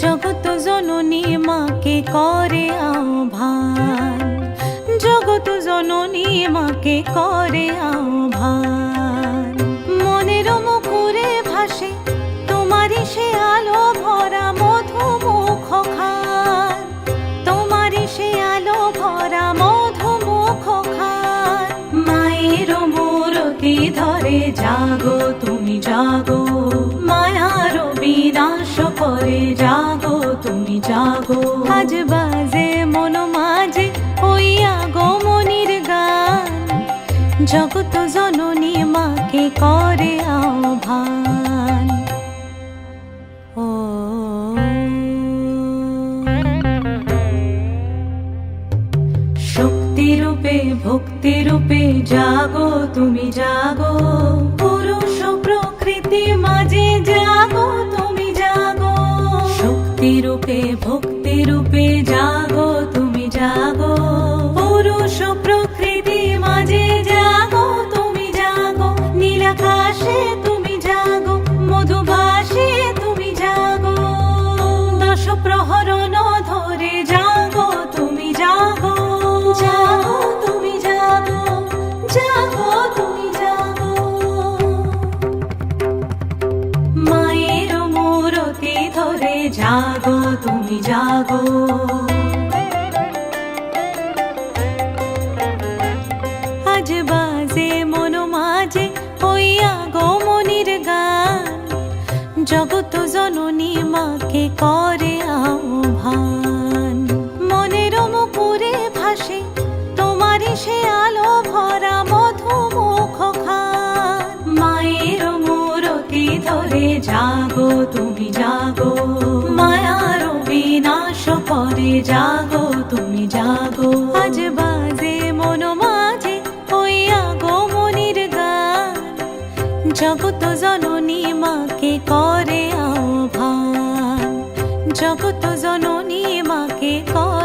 জগত জননী মাকে করে আহ্বান। জগত জননী মাকে করে আহ্বান। মনের মুখুরে ভাসে, তোমারই সে আলো ভরা মধুমুখ খান। তোমারই সে আলো ভরা মধুমুখ খান। মায়ের মূরতি ধরে জাগো, তুমি জাগো। করে জাগো, তুমি জাগো। আজ বাজে মন মাঝে ওই আগমনির গান। জগত জননী মাকে করে আহ্বান। ও। শক্তিরূপে, ভক্তিরূপে জাগো, তুমি জাগো। শক্তিরূপে ভক্তিরূপে জাগো তুমি জাগো। পুরুষ প্রকৃতি মাঝে জাগো তুমি জাগো। নীলাকাশে জাগো, তুমি জাগো। আজ বাজে, মন মাঝে ওই আগমনির গান। জগত জননী মাকে করে আহ্বান। মনের মুকুরে ভাসে তোমারই সে জাগো, তুমি জাগো। আজ বাজে মন মাঝে ওই আগমনির গান। জগত জননী মাকে করে আহ্বান। জগত জননী মাকে করে